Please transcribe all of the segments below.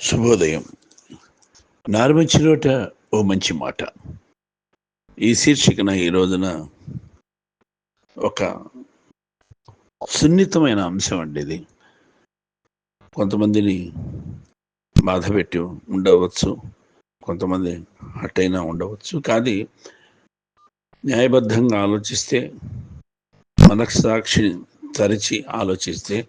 శుభోదయం. నారుమంచిలోట ఓ మంచి మాట. ఈ శీర్షికన ఈ రోజున ఒక సున్నితమైన అంశం అండి ఇది. కొంతమందిని బాధ పెట్టి ఉండవచ్చు కొంతమంది అటైనా ఉండవచ్చు. కానీ న్యాయబద్ధంగా ఆలోచిస్తే మనస్సాక్షి తరిచి ఆలోచిస్తే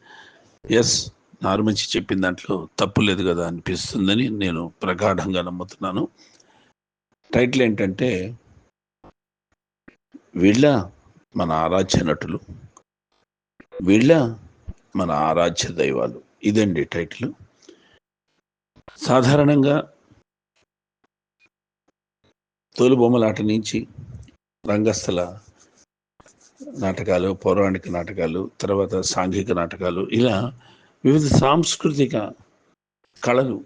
ఎస్ నారుమంచి చెప్పిన దాంట్లో తప్పు లేదు కదా అనిపిస్తుందని నేను ప్రగాఢంగా నమ్ముతున్నాను. టైటిల్ ఏంటంటే వీళ్ళ మన ఆరాధ్య నటులు వీళ్ళ మన ఆరాధ్య దైవాలు. ఇదండి టైటిల్. సాధారణంగా తోలుబొమ్మలాట నుంచి రంగస్థల నాటకాలు పౌరాణిక నాటకాలు తర్వాత సాంఘిక నాటకాలు ఇలా వివిధ సాంస్కృతిక కళలు.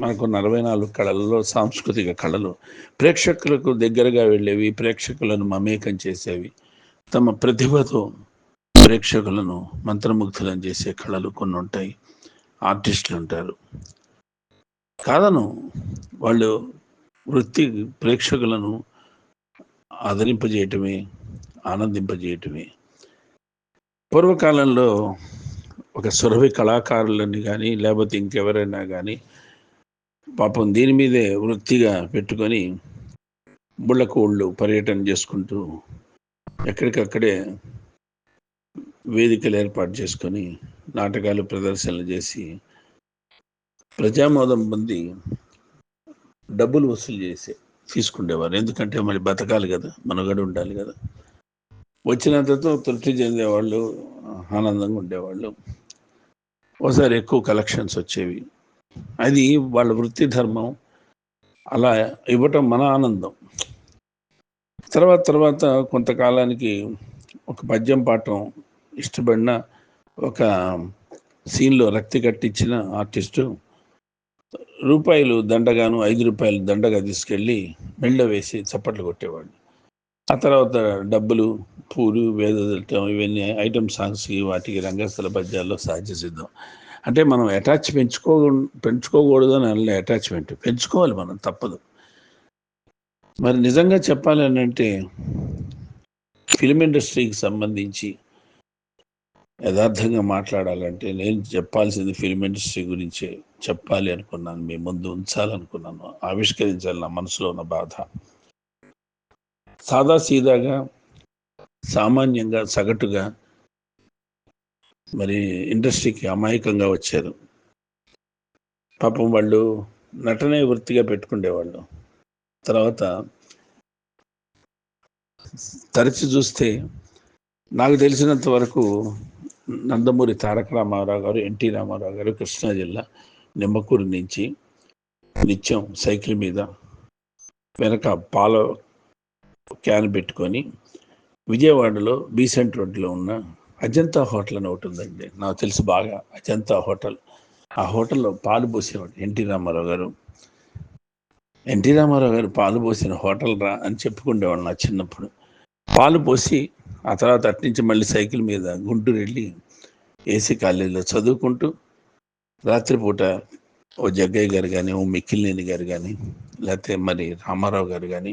మనకు నలభై నాలుగు కళలలో సాంస్కృతిక కళలు. ప్రేక్షకులకు దగ్గరగా వెళ్ళేవి ప్రేక్షకులను మమేకం చేసేవి. తమ ప్రతిభతో ప్రేక్షకులను మంత్రముగ్ధులను చేసే కళలు కొన్ని ఉంటాయి. ఆర్టిస్టులు ఉంటారు. కాదను వాళ్ళు వృత్తి ప్రేక్షకులను ఆదరింపజేయటమే ఆనందింపజేయటమే. పూర్వకాలంలో ఒక సురభి కళాకారులని కానీ లేకపోతే ఇంకెవరైనా కానీ పాపం దీని మీదే వృత్తిగా పెట్టుకొని బుళ్ళకోళ్ళు పర్యటన చేసుకుంటూ ఎక్కడికక్కడే వేదికలు ఏర్పాటు చేసుకొని నాటకాలు ప్రదర్శనలు చేసి ప్రజామోదం పొంది డబ్బులు వసూలు చేసే తీసుకుండేవారు. ఎందుకంటే మళ్ళీ బతకాలి కదా మనుగడ ఉండాలి కదా. వచ్చినంతతో తృప్తి చెందేవాళ్ళు ఆనందంగా ఉండేవాళ్ళు. ఒకసారి ఎక్కువ కలెక్షన్స్ వచ్చేవి. అది వాళ్ళ వృత్తి ధర్మం అలా ఇవ్వటం మన ఆనందం. తర్వాత తర్వాత కొంతకాలానికి ఒక పద్యం పాఠం ఇష్టపడిన ఒక సీన్లో రక్తి కట్టించిన ఆర్టిస్టు రూపాయలు దండగాను ఐదు రూపాయలు దండగా తీసుకెళ్ళి మెళ్ళ వేసి చప్పట్లు కొట్టేవాడు ఆ తర్వాత డబ్బులు పూలు వేదం ఇవన్నీ ఐటమ్ సాంగ్స్కి వాటికి రంగస్థల పద్యాల్లో సహజ సిద్ధం అంటే మనం అటాచ్ పెంచుకో పెంచుకోకూడదు అని అనలే అటాచ్మెంట్. పెంచుకోవాలి మనం తప్పదు. మరి నిజంగా చెప్పాలి అంటే ఫిలిం ఇండస్ట్రీకి సంబంధించి యథార్థంగా మాట్లాడాలంటే నేను చెప్పాల్సింది ఫిలిం ఇండస్ట్రీ గురించే చెప్పాలి అనుకున్నాను. మీ ముందు ఉంచాలనుకున్నాను. ఆవిష్కరించాలి నా మనసులో ఉన్న బాధ. సాదా సీదాగా సామాన్యంగా సగటుగా మరి ఇండస్ట్రీకి అమాయకంగా వచ్చారు. పాపం వాళ్ళు నటనే వృత్తిగా పెట్టుకునేవాళ్ళు తర్వాత తరచి చూస్తే నాకు తెలిసినంత వరకు నందమూరి తారక రామారావు గారు ఎన్టీ రామారావు గారు కృష్ణా జిల్లా నిమ్మకూరు నుంచి నిత్యం సైకిల్ మీద వెనక పాల క్యాన్ పెట్టుకొని విజయవాడలో బీసెంట్ రోడ్లో ఉన్న అజంతా హోటల్ అని ఒకటి ఉందండి. నాకు తెలుసు బాగా అజంతా హోటల్. ఆ హోటల్లో పాలు పోసేవాడు ఎన్టీ రామారావు గారు. ఎన్టీ రామారావు గారు పాలు పోసిన హోటల్ రా అని చెప్పుకుండేవాడు నా చిన్నప్పుడు. పాలు పోసి ఆ తర్వాత అట్నుంచి మళ్ళీ సైకిల్ మీద గుంటూరు వెళ్ళి ఏసీ కాలేజీలో చదువుకుంటూ రాత్రిపూట ఓ జగ్గయ్య గారు కానీ ఓ మిక్కిలినేని గారు కానీ లేకపోతే మరి రామారావు గారు కానీ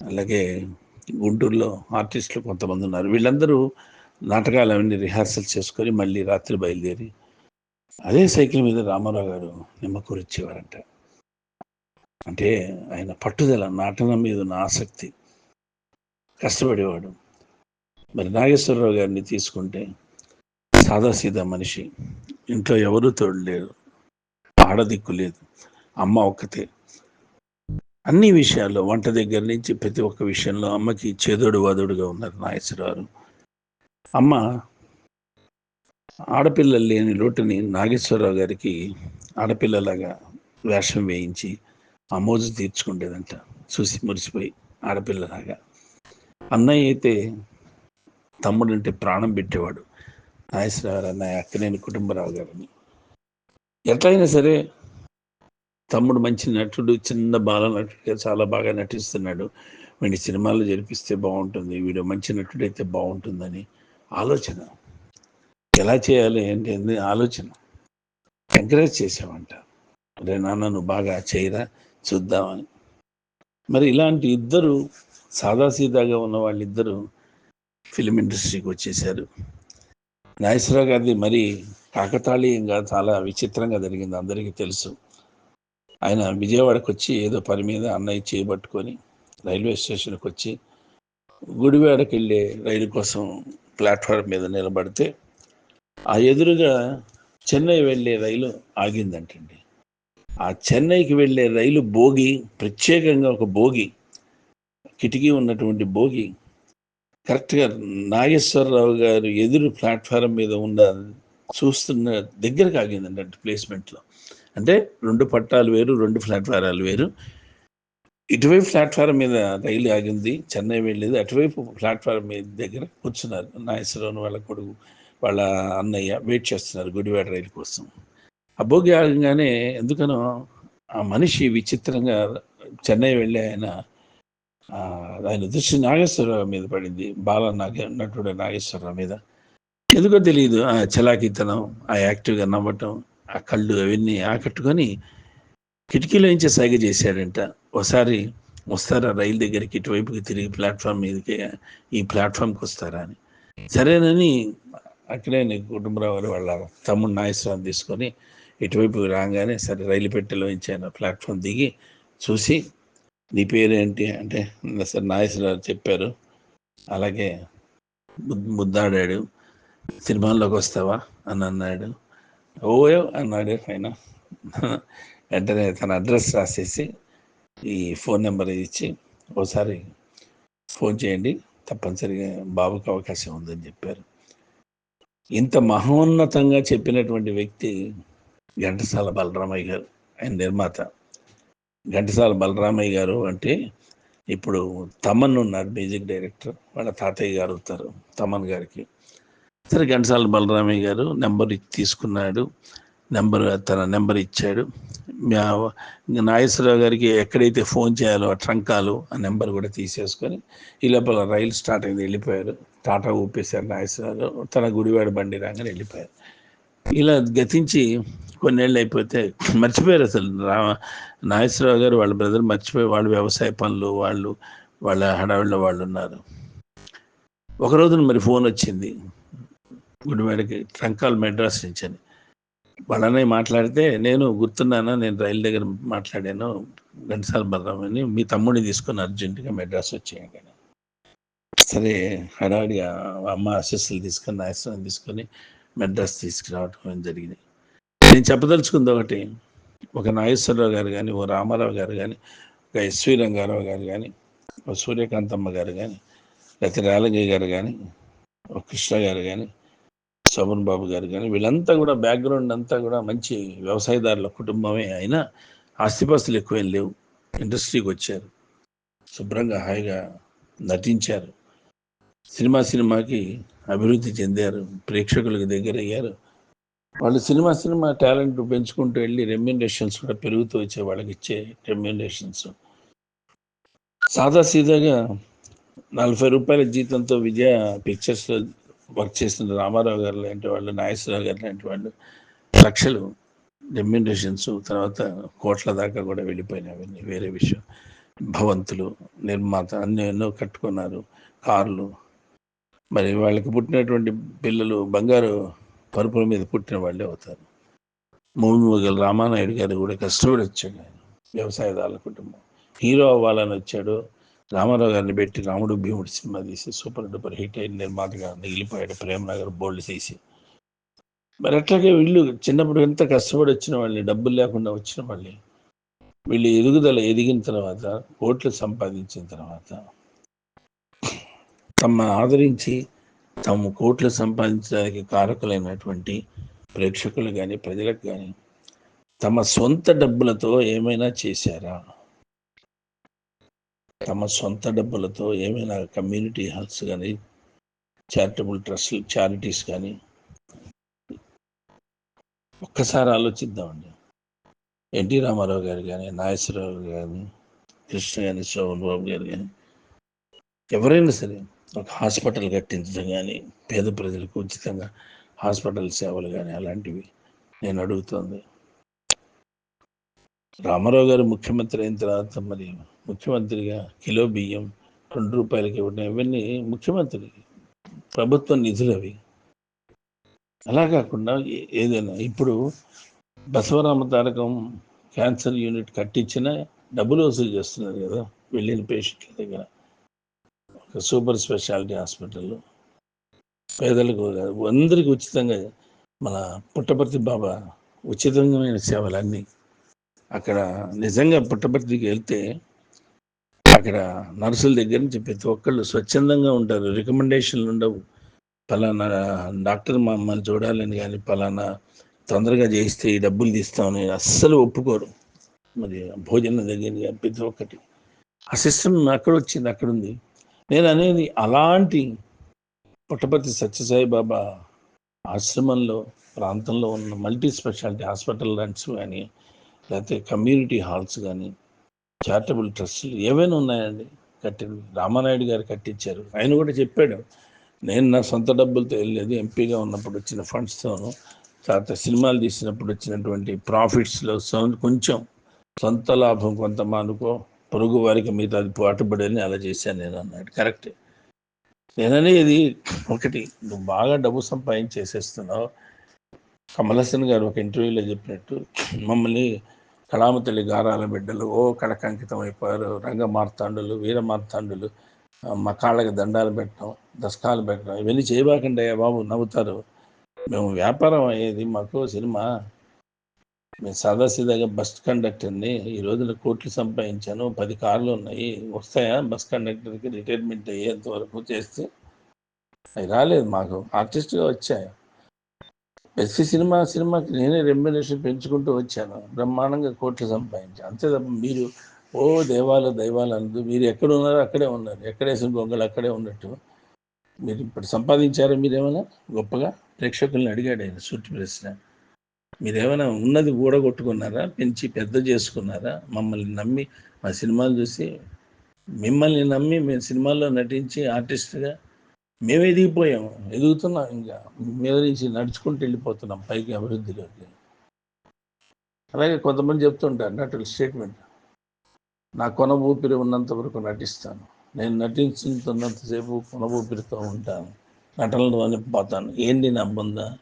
అలాగే గుంటూరులో ఆర్టిస్టులు కొంతమంది ఉన్నారు. వీళ్ళందరూ నాటకాలు అవన్నీ రిహార్సల్ చేసుకొని మళ్ళీ రాత్రి బయలుదేరి అదే సైకిల్ మీద రామారావు గారు నిమ్మకూరు ఇచ్చేవారంట అంటే ఆయన పట్టుదల నాటనం మీద ఉన్న ఆసక్తి కష్టపడేవాడు. మరి నాగేశ్వరరావు గారిని తీసుకుంటే సాదాసీదా మనిషి. ఇంట్లో ఎవరూ తోడు లేరు. ఆడదిక్కు లేదు. అమ్మ ఒక్కతే. అన్ని విషయాల్లో వంట దగ్గర నుంచి ప్రతి ఒక్క విషయంలో అమ్మకి చేదోడు వాదోడుగా ఉన్నారు నాగేశ్వరరావు. అమ్మ ఆడపిల్లలు లేని లోటుని నాగేశ్వరరావు గారికి ఆడపిల్లలాగా వేషం వేయించి ఆ మోజు తీర్చుకుండేదంట. చూసి మురిసిపోయి ఆడపిల్లలాగా. అన్నయ్య అయితే తమ్ముడు అంటే ప్రాణం పెట్టేవాడు. నాగేశ్వరరావు అన్నయ్య అక్కనేని కుటుంబరావు గారిని. ఎట్లయినా సరే తమ్ముడు మంచి నటుడు చిన్న బాల నటుడిగా చాలా బాగా నటిస్తున్నాడు. వీడి సినిమాలు జరిపిస్తే బాగుంటుంది. వీడు మంచి నటుడైతే బాగుంటుందని ఆలోచన. ఎలా చేయాలి ఏంటి అనేది ఆలోచన. ఎంకరేజ్ చేసామంట రే నాన్న నువ్వు బాగా చేయరా? చూద్దామని. మరి ఇలాంటి ఇద్దరు సాదాసీదాగా ఉన్న వాళ్ళిద్దరూ ఫిలిం ఇండస్ట్రీకి వచ్చేసారు నాగేశ్వరరావు గారిది మరి కాకతాళీయంగా చాలా విచిత్రంగా జరిగింది. అందరికీ తెలుసు. ఆయన విజయవాడకు వచ్చి ఏదో పని మీద అన్నయ్య చేయబట్టుకొని రైల్వే స్టేషన్కి వచ్చి గుడివాడకి వెళ్ళే రైలు కోసం ప్లాట్ఫారం మీద నిలబడితే ఆ ఎదురుగా చెన్నై వెళ్ళే రైలు ఆగిందంటండి. ఆ చెన్నైకి వెళ్ళే రైలు బోగి ప్రత్యేకంగా ఒక బోగి కిటికీ ఉన్నటువంటి బోగి కరెక్ట్గా నాగేశ్వరరావు గారు ఎదురు ప్లాట్ఫారం మీద ఉన్న చూస్తున్న దగ్గరకు ఆగిందండి ప్లేస్మెంట్లో. అంటే రెండు పట్టాలు వేరు రెండు ప్లాట్ఫారాలు వేరు. ఇటువైపు ప్లాట్ఫారం మీద రైలు ఆగింది చెన్నై వెళ్ళేది అటువైపు ప్లాట్ఫారం మీద దగ్గర కూర్చున్నారు నాగేశ్వరరావు వాళ్ళ కొడుకు వాళ్ళ అన్నయ్య వెయిట్ చేస్తున్నారు గుడివాడ రైలు కోసం. ఆ భోగి ఆగంగానే ఎందుకనో ఆ మనిషి విచిత్రంగా చెన్నై వెళ్ళే ఆయన ఆయన దృష్టి నాగేశ్వరరావు మీద పడింది బాల నాగ నటుడు నాగేశ్వరరావు మీద. ఎందుకో తెలియదు ఆ చలాకితనం ఆ యాక్టివ్గా నవ్వటం ఆ కళ్ళు అవన్నీ ఆకట్టుకొని కిటికీలోంచి సైగ చేశాడంట. ఒకసారి వస్తారా రైలు దగ్గరికి ఇటువైపుకి తిరిగి ప్లాట్ఫామ్ మీదకి ఈ ప్లాట్ఫామ్కి వస్తారా? అని. సరేనని అక్కడే నీ కుటుంబరావు గారు వాళ్ళ తమ్ముడు నాగేశ్వరం తీసుకొని ఇటువైపు రాగానే సరే రైలు పెట్టెలో ఆయన ప్లాట్ఫామ్ దిగి చూసి నీ పేరేంటి? అంటే సరే నాగేశ్వరరావు చెప్పారు. అలాగే ముద్దాడాడు. సినిమాల్లోకి వస్తావా? అని అన్నాడు. ఓయో అన్నాడే పైన. వెంటనే తన అడ్రస్ రాసేసి ఈ ఫోన్ నెంబర్ ఇచ్చి ఒకసారి ఫోన్ చేయండి తప్పనిసరిగా బాబుకి అవకాశం ఉందని చెప్పారు. ఇంత మహోన్నతంగా చెప్పినటువంటి వ్యక్తి ఘంటసాల బలరామయ్య గారు ఆయన నిర్మాత. ఘంటసాల బలరామయ్య గారు అంటే ఇప్పుడు తమన్ ఉన్నారు మ్యూజిక్ డైరెక్టర్. వాళ్ళ తాతయ్య గారు అవుతారు తమన్ గారికి. సరే ఘంటసాల బలరామయ్య గారు నెంబర్ తీసుకున్నాడు. నెంబర్ తన నెంబర్ ఇచ్చాడు. మా- నాగేశ్వరరావు గారికి ఎక్కడైతే ఫోన్ చేయాలో ఆ ట్రంకాలు ఆ నెంబర్ కూడా తీసేసుకొని ఈ లోపల రైలు స్టార్ట్ అయింది వెళ్ళిపోయారు. టాటా ఊపేశారు నాగేశ్వరరావు. తన గుడివాడ బండి రాగానే వెళ్ళిపోయారు. ఇలా గతించి కొన్నేళ్ళు అయిపోతే మర్చిపోయారు అసలు. రా నాగేశ్వరరావు గారు వాళ్ళ బ్రదర్ మర్చిపోయి వాళ్ళు వ్యవసాయ పనులు వాళ్ళు వాళ్ళ హడావిడిలో వాళ్ళు ఉన్నారు. ఒక రోజున మరి ఫోన్ వచ్చింది. గుడివాడకి ట్రంకాల్ మెడ్రాస్ నుంచి అని వాళ్ళనే మాట్లాడితే నేను గుర్తున్నానా నేను రైలు దగ్గర మాట్లాడాను ఘంటసాల బలరామని మీ తమ్ముడిని తీసుకొని అర్జెంటుగా మెడ్రాస్ వచ్చేయండి అని. సరే హడావిడిగా అమ్మ అసిస్టులు తీసుకొని నాగేశ్వరం తీసుకొని మెడ్రాస్ తీసుకురావటం జరిగింది నేను చెప్పదలుచుకుంది ఒకటి ఒక నాగేశ్వరరావు గారు కానీ ఓ రామారావు గారు కానీ ఒక ఎస్వి రంగారావు గారు కానీ ఓ సూర్యకాంతమ్మ గారు కానీ లేకపోతే రాలగయ్య గారు కానీ ఓ కృష్ణ గారు కానీ శోభన్ బాబు గారు కానీ వీళ్ళంతా కూడా బ్యాక్గ్రౌండ్ అంతా కూడా మంచి వ్యవసాయదారుల కుటుంబమే అయినా ఆస్తిపాస్తులు ఎక్కువేం లేవు. ఇండస్ట్రీకి వచ్చారు. శుభ్రంగా హాయిగా నటించారు. సినిమా సినిమాకి అభివృద్ధి చెందారు. ప్రేక్షకులకు దగ్గర అయ్యారు వాళ్ళు సినిమా సినిమా టాలెంట్ పెంచుకుంటూ వెళ్ళి రెమ్యూనరేషన్స్ కూడా పెరుగుతూ వచ్చే వాళ్ళకి ఇచ్చే రెమ్యూనరేషన్స్ సాదా సీదాగా నలభై రూపాయల జీతంతో విజయ పిక్చర్స్లో వర్క్ చేసిన రామారావు గారు లాంటి వాళ్ళు నాగేశ్వరరావు గారు లాంటి వాళ్ళు లక్షలు రెమ్యూనరేషన్స్ తర్వాత కోట్ల దాకా కూడా వెళ్ళిపోయినాయి అవన్నీ. వేరే విషయం. భవంతులు నిర్మాత అన్ని ఎన్నో కట్టుకున్నారు. కార్లు. మరి వాళ్ళకి పుట్టినటువంటి పిల్లలు బంగారు పరుపుల మీద పుట్టిన వాళ్ళే అవుతారు. మూడు మొగలు రామానాయుడు గారు కూడా కష్టపడి వచ్చాడు ఆయన. వ్యవసాయదారుల కుటుంబం. హీరో అవ్వాలని వచ్చాడు. రామారావు గారిని పెట్టి రాముడు భీముడు సినిమా తీసి సూపర్ డూపర్ హిట్ అయిన నిర్మాతగా మిగిలిపోయాడు ప్రేమనగర్ బోల్డ్ తీసి మరి అట్లాగే వీళ్ళు చిన్నప్పుడు ఎంత కష్టపడి వచ్చిన వాళ్ళని డబ్బులు లేకుండా వచ్చిన వాళ్ళని వీళ్ళు ఎదుగుదల ఎదిగిన తర్వాత కోట్లు సంపాదించిన తర్వాత తమ ఆదరించి తమ కోట్లు సంపాదించడానికి కారకులైనటువంటి ప్రేక్షకులు కానీ ప్రజలకు కానీ తమ సొంత డబ్బులతో ఏమైనా చేశారా? తమ సొంత డబ్బులతో ఏమైనా కమ్యూనిటీ హెల్త్స్ కానీ చారిటబుల్ ట్రస్ట్ చారిటీస్ కానీ ఒక్కసారి ఆలోచిద్దామండి. ఎన్టీ రామారావు గారు కానీ నాగేశ్వరరావు కానీ కృష్ణ కానీ శోభన్ బాబు గారు కానీ ఎవరైనా సరే ఒక హాస్పిటల్ కట్టించడం కానీ పేద ప్రజలకు ఉచితంగా హాస్పిటల్ సేవలు కానీ అలాంటివి నేను అడుగుతోంది. రామారావు గారు ముఖ్యమంత్రి అయిన తర్వాత మరి ముఖ్యమంత్రిగా కిలో బియ్యం రెండు రూపాయలకి ఇవ్వడం ఇవన్నీ ముఖ్యమంత్రి ప్రభుత్వ నిధులు అవి. అలా కాకుండా ఏ- ఏదైనా ఇప్పుడు బసవరామ తారకం క్యాన్సర్ యూనిట్ కట్టించిన డబ్బులు వసూలు చేస్తున్నారు కదా వెళ్ళిన పేషెంట్ల దగ్గర. ఒక సూపర్ స్పెషాలిటీ హాస్పిటల్లో. పేదలకు అందరికీ ఉచితంగా మన పుట్టపర్తి బాబా ఉచితమైన సేవలన్నీ. అక్కడ నిజంగా పుట్టపర్తికి వెళ్తే అక్కడ నర్సుల దగ్గర నుంచి ప్రతి ఒక్కళ్ళు స్వచ్ఛందంగా ఉంటారు. రికమెండేషన్లు ఉండవు. పలానా డాక్టర్ మమ్మల్ని చూడాలని కానీ పలానా తొందరగా చేయిస్తే ఈ డబ్బులు తీస్తామని అస్సలు ఒప్పుకోరు. మరి భోజనం దగ్గర కానీ ప్రతి ఒక్కటి. ఆ సిస్టమ్ అక్కడ వచ్చింది అక్కడ ఉంది. నేను అనేది అలాంటి పుట్టపర్తి సత్యసాయి బాబా ఆశ్రమంలో ప్రాంతంలో ఉన్న మల్టీ స్పెషాలిటీ హాస్పిటల్ రన్స్ కానీ లేకపోతే కమ్యూనిటీ హాల్స్ కానీ చారిటబుల్ ట్రస్టులు ఏవైనా ఉన్నాయండి? కట్టినవి రామానాయుడు గారు కట్టించారు. ఆయన కూడా చెప్పాడు నేను నా సొంత డబ్బులతో వెళ్ళలేదు. ఎంపీగా ఉన్నప్పుడు వచ్చిన ఫండ్స్తోను తర్వాత సినిమాలు తీసినప్పుడు వచ్చినటువంటి ప్రాఫిట్స్లో కొంచెం సొంత లాభం కొంత మానుకో పొరుగు వారికి మిగతా అది పాటుపడని అలా చేశాను నేను అన్నాడు. కరెక్టే నేననేది ఒకటి నువ్వు బాగా డబ్బు సంపాదించేసేస్తున్నావు. కమల్ హాసన్ గారు ఒక ఇంటర్వ్యూలో చెప్పినట్టు మమ్మల్ని కళామతల్లి గారాల బిడ్డలు ఓ కళకంకితం అయిపోయారు. రంగ మార్తాండులు వీర మార్తాండులు ఆ, దండాలు పెట్టడం దశకాలు పెట్టడం ఇవన్నీ చేయబాకండి అయ్యా బాబు నవ్వుతారు. మేము వ్యాపారం అయ్యేది మాకు సినిమా. మేము సాదాసీదాగా బస్ కండక్టర్ని ఈ రోజున కోట్లు సంపాదించాను. పది కార్లు ఉన్నాయి. వస్తాయా? బస్ కండక్టర్కి రిటైర్మెంట్ అయ్యేంత వరకు చేస్తే అవి రాలేదు మాకు. ఆర్టిస్ట్గా వచ్చాయి. ప్రతి సినిమా సినిమాకి నేనే రెమ్యునేషన్ పెంచుకుంటూ వచ్చాను. బ్రహ్మాండంగా కోట్లు సంపాదించాను. అంతే తప్ప మీరు ఓ దేవాల దైవాలు అనదు మీరు ఎక్కడ ఉన్నారో అక్కడే ఉన్నారు. ఎక్కడేసిన గొంగలు అక్కడే ఉన్నట్టు మీరు ఇప్పుడు సంపాదించారా మీరేమైనా? గొప్పగా ప్రేక్షకుల్ని అడిగాడు ఆయన సూటి ప్రశ్న. మీరేమైనా ఉన్నది ఊడగొట్టుకున్నారా? పెంచి పెద్ద చేసుకున్నారా? మమ్మల్ని నమ్మి మా సినిమాలు చూసి మిమ్మల్ని నమ్మి మేము సినిమాల్లో నటించి ఆర్టిస్ట్గా మేము ఎదిగిపోయాము ఎదుగుతున్నాం ఇంకా. మీద నుంచి నడుచుకుంటూ వెళ్ళిపోతున్నాం పైకి అభివృద్ధిలోకి. అలాగే కొంతమంది చెప్తుంటారు నటుల స్టేట్మెంట్. నా కొన ఊపిరి ఉన్నంత వరకు నటిస్తాను. నేను నటించుతున్నంతసేపు కొన ఊపిరితో ఉంటాను. నటనలోనే పోతాను ఏంటి నా బొందా?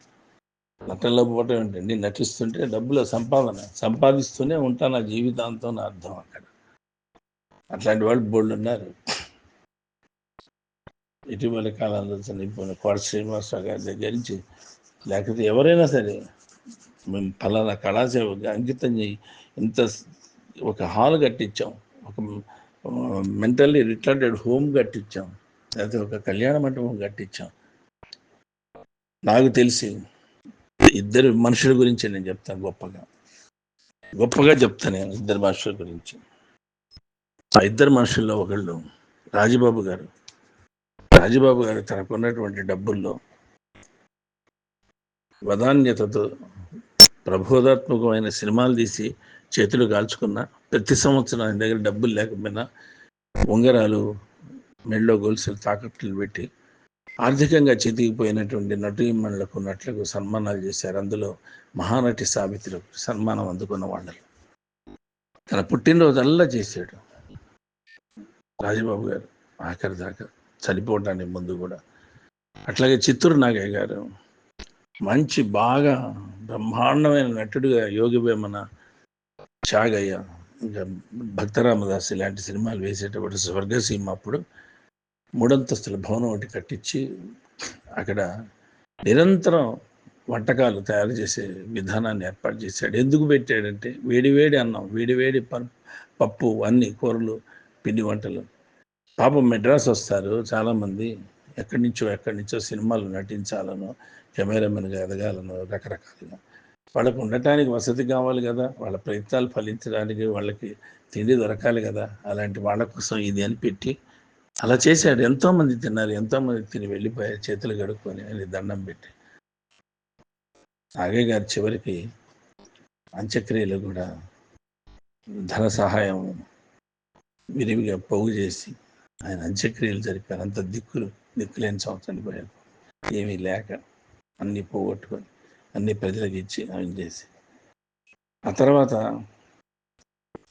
నటనలో పోవటం ఏంటండి? నటిస్తుంటే డబ్బుల సంపాదన. సంపాదిస్తూనే ఉంటాను నా జీవితాంతం నా అర్థం అక్కడ. అట్లాంటి వాళ్ళు బోళ్ళు ఉన్నారు. ఇటీవల కాలంలో చనిపోయిన కోట శ్రీనివాసరావు గారి దగ్గర నుంచి లేకపోతే ఎవరైనా సరే మేము పలానా కళాసేవకి అంకితం చేయి ఇంత ఒక హాల్ కట్టించాం ఒక మెంటల్లీ రిటార్డెడ్ హోమ్ కట్టించాం లేకపోతే ఒక కళ్యాణ మండపం కట్టించాం. నాకు తెలిసి ఇద్దరు మనుషుల గురించి నేను చెప్తాను గొప్పగా. గొప్పగా చెప్తాను నేను ఇద్దరు మనుషుల గురించి. ఆ ఇద్దరు మనుషుల్లో ఒకళ్ళు రాజబాబు గారు. రాజబాబు గారు తనకున్నటువంటి డబ్బుల్లో వదాన్యతతో ప్రబోధాత్మకమైన సినిమాలు తీసి చేతులు కాల్చుకున్న ప్రతి సంవత్సరం ఆయన దగ్గర డబ్బులు లేకపోయినా ఉంగరాలు మెళ్ళో గొలుసులు తాకట్లు పెట్టి ఆర్థికంగా చితికిపోయినటువంటి నటీమణులకు నటులకు సన్మానాలు చేశారు. అందులో మహానటి సావిత్రికి సన్మానం అందుకున్న వాళ్ళు తన పుట్టినరోజల్లా చేశాడు రాజబాబు గారు ఆఖరి దాకా. చనిపోవడానికి ముందు కూడా. అట్లాగే చిత్తూరు నాగయ్య గారు మంచి బాగా బ్రహ్మాండమైన నటుడుగా యోగి వేమన చాగయ్య ఇంకా భక్తరామదాస్ ఇలాంటి సినిమాలు వేసేటప్పుడు స్వర్గసీమ అప్పుడు మూడంతస్తుల భవనం ఒకటి కట్టించి అక్కడ నిరంతరం వంటకాలు తయారు చేసే విధానాన్ని ఏర్పాటు చేశాడు. ఎందుకు పెట్టాడంటే వేడి వేడి అన్నం వేడి వేడి ప- పప్పు అన్ని కూరలు పిండి వంటలు పాపం మెడ్రాస్ వస్తారు చాలామంది. ఎక్కడి నుంచో ఎక్కడి నుంచో సినిమాలు నటించాలనో కెమెరామెన్గా ఎదగాలనో రకరకాలుగా. వాళ్ళకు ఉండటానికి వసతి కావాలి కదా. వాళ్ళ ప్రయత్నాలు ఫలించడానికి వాళ్ళకి తిండి దొరకాలి కదా. అలాంటి వాళ్ళ కోసం ఇది అని పెట్టి అలా చేశాడు ఎంతోమంది తిన్నారు. ఎంతోమంది తిని వెళ్ళిపోయారు. చేతులు కడుక్కొని అని దండం పెట్టి. నాగయ్య గారు చివరికి అంత్యక్రియలు కూడా ధన సహాయం విరివిగా పోగు చేసి ఆయన అంత్యక్రియలు జరిపారు. అంత దిక్కులు దిక్కులేని సంవత్సరానికి పోయారు ఏమీ లేక అన్నీ పోగొట్టుకొని అన్ని ప్రజలకు ఇచ్చి ఆయన చేసి. ఆ తర్వాత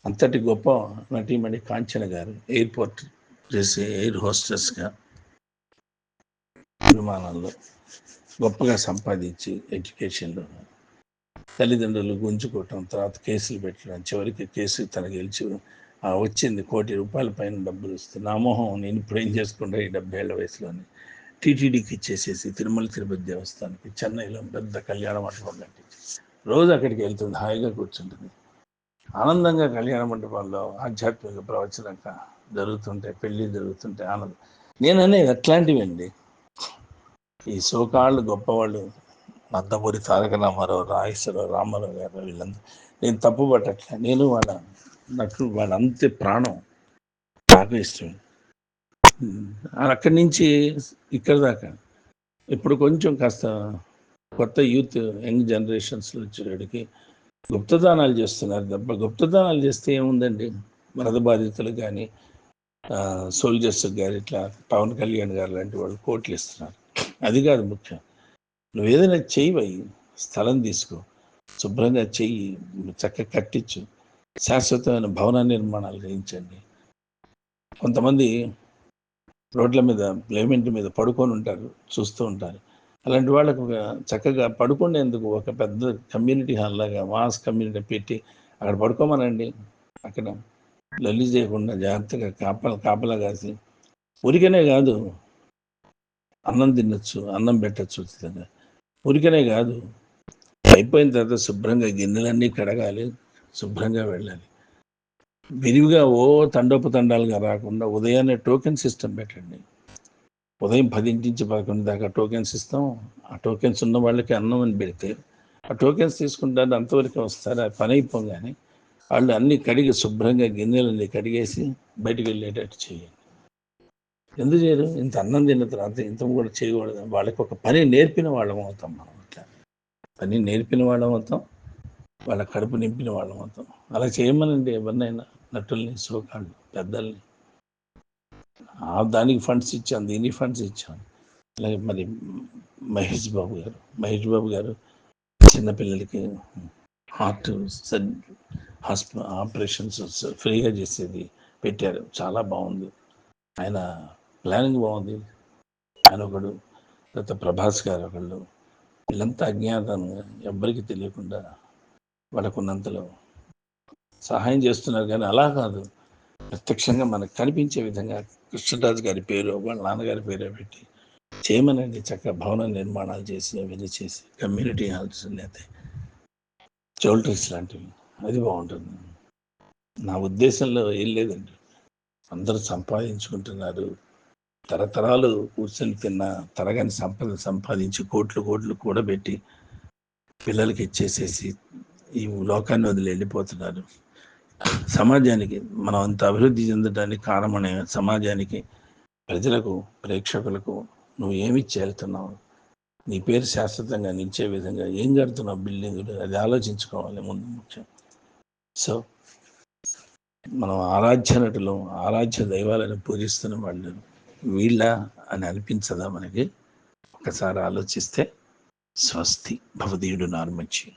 అంతటి గొప్ప నటీమణి కాంచన గారు ఎయిర్పోర్ట్ చేసే ఎయిర్ హోస్టెస్గా విమానాల్లో గొప్పగా సంపాదించి ఎడ్యుకేషన్లో తల్లిదండ్రులు గుంజుకోవటం తర్వాత కేసులు పెట్టడం చివరికి కేసు తన గెలిచి వచ్చింది కోటి రూపాయల పైన డబ్బులు వస్తుంది నా మొహం నేను ఇప్పుడు ఏం చేసుకుంటా ఈ డెబ్బై ఏళ్ళ వయసులోని? టీటీడీకి ఇచ్చేసేసి తిరుమల తిరుపతి దేవస్థానానికి చెన్నైలో పెద్ద కళ్యాణ మండపం కట్టించి రోజు అక్కడికి వెళ్తుంది హాయిగా కూర్చుంటుంది. ఆనందంగా కళ్యాణ మండపాల్లో ఆధ్యాత్మిక ప్రవచనక జరుగుతుంటే పెళ్ళి జరుగుతుంటే ఆనందం. నేను అనేది అట్లాంటివి అండి ఈ సోకాళ్ళు గొప్పవాళ్ళు నందమూరి తారక రామారావు రాజేశ్వరరావు రామారావు గారు వీళ్ళందరూ. నేను తప్పు పట్టట్లే నేను వాళ్ళ నాకు వాళ్ళంతే ప్రాణం. నాకు ఇష్టం. అక్కడి నుంచి ఇక్కడ దాకా. ఇప్పుడు కొంచెం కాస్త కొత్త యూత్ యంగ్ జనరేషన్స్లో వచ్చేటికి గుప్తదానాలు చేస్తున్నారు తప్ప గుప్తదానాలు చేస్తే ఏముందండి? వరద బాధితులు కానీ సోల్జర్స్ కానీ ఇట్లా పవన్ కళ్యాణ్ గారు లాంటి వాళ్ళు కోట్లు ఇస్తున్నారు. అది కాదు ముఖ్యం. నువ్వు ఏదైనా చెయ్యి స్థలం తీసుకో. శుభ్రంగా చెయ్యి చక్కగా కట్టించు. శాశ్వతమైన భవన నిర్మాణాలు చేయించండి. కొంతమంది రోడ్ల మీద ప్లేమెంట్ మీద పడుకొని ఉంటారు చూస్తూ ఉంటారు. అలాంటి వాళ్ళకు ఒక చక్కగా పడుకునేందుకు ఒక పెద్ద కమ్యూనిటీ హాల్ లాగా మాస్ కమ్యూనిటీ పెట్టి అక్కడ పడుకోమనండి. అక్కడ లొల్లి చేయకుండా జాగ్రత్తగా కాపల కాపలా కాసి ఉరికనే కాదు అన్నం తినచ్చు అన్నం పెట్టచ్చు ఉరికనే కాదు అయిపోయిన తర్వాత శుభ్రంగా గిన్నెలన్నీ కడగాలి. శుభ్రంగా వెళ్ళాలి. విరివిగా ఓ తండోపతండాలుగా రాకుండా ఉదయాన్నే టోకెన్ సిస్టమ్ పెట్టండి. ఉదయం పదింటి నుంచి పదకొండు దాకా టోకెన్స్ ఇస్తాం. ఆ టోకెన్స్ ఉన్న వాళ్ళకి అన్నం అని పెడితే ఆ టోకెన్స్ తీసుకుంటారు అంతవరకు వస్తారు? ఆ పని అయిపోగానే వాళ్ళు అన్ని కడిగి శుభ్రంగా గిన్నెలన్నీ కడిగేసి బయటికి వెళ్ళేటట్టు చేయండి. ఎందుకు చేయరు? ఇంత అన్నం తిన్న తర్వాత ఇంత కూడా చేయకూడదు. వాళ్ళకి ఒక పని నేర్పిన వాళ్ళం అవుతాం మనం అట్లా. పని నేర్పిన వాళ్ళం అవుతాం. వాళ్ళ కడుపు నింపిన వాళ్ళం మొత్తం అలా చేయమనండి ఎవరినైనా నటుల్ని సోకాళ్ళు పెద్దల్ని. దానికి ఫండ్స్ ఇచ్చాను దీనికి ఫండ్స్ ఇచ్చాను అలాగే మరి మహేష్ బాబు గారు మహేష్ బాబు గారు చిన్నపిల్లలకి హార్ట్ హాస్ప ఆపరేషన్స్ ఫ్రీగా చేసేది పెట్టారు. చాలా బాగుంది. ఆయన ప్లానింగ్ బాగుంది. ఆయన ఒకడు తర్వాత ప్రభాస్ గారు ఒకళ్ళు. వీళ్ళంతా అజ్ఞాతంగా ఎవ్వరికి తెలియకుండా వాళ్ళకున్నంతలో. సహాయం చేస్తున్నారు కానీ అలా కాదు. ప్రత్యక్షంగా మనకు కనిపించే విధంగా కృష్ణరాజు గారి పేరు వాళ్ళ నాన్నగారి పేరు పెట్టి చేయమనండి. చక్కగా భవన నిర్మాణాలు చేసి అవన్నీ చేసి కమ్యూనిటీ హాల్స్ లేకపోతే చోల్టరీస్ లాంటివి. అది బాగుంటుంది. నా ఉద్దేశంలో ఏం లేదండి. అందరూ సంపాదించుకుంటున్నారు. తరతరాలు కూర్చొని తిన్న తరగని సంపద సంపాదించి కోట్లు కోట్లు కూడబెట్టి పిల్లలకి ఇచ్చేసేసి ఈ లోకాన్ని వదిలి వెళ్ళిపోతున్నారు సమాజానికి మనం అంత అభివృద్ధి చెందడానికి కారణమనే సమాజానికి ప్రజలకు ప్రేక్షకులకు నువ్వు ఏమి చేరుతున్నావు? నీ పేరు శాశ్వతంగా నిలిచే విధంగా ఏం కడుతున్నావు బిల్డింగులు అది ఆలోచించుకోవాలి ముందు ముఖ్యం సో మనం ఆరాధ్య నటులు ఆరాధ్య దైవాలను పూజిస్తున్న వాళ్ళు వీళ్ళ అని అనిపించదా మనకి? ఒకసారి ఆలోచిస్తే స్వస్తి. భవదీయుడు నార్మచ్చి.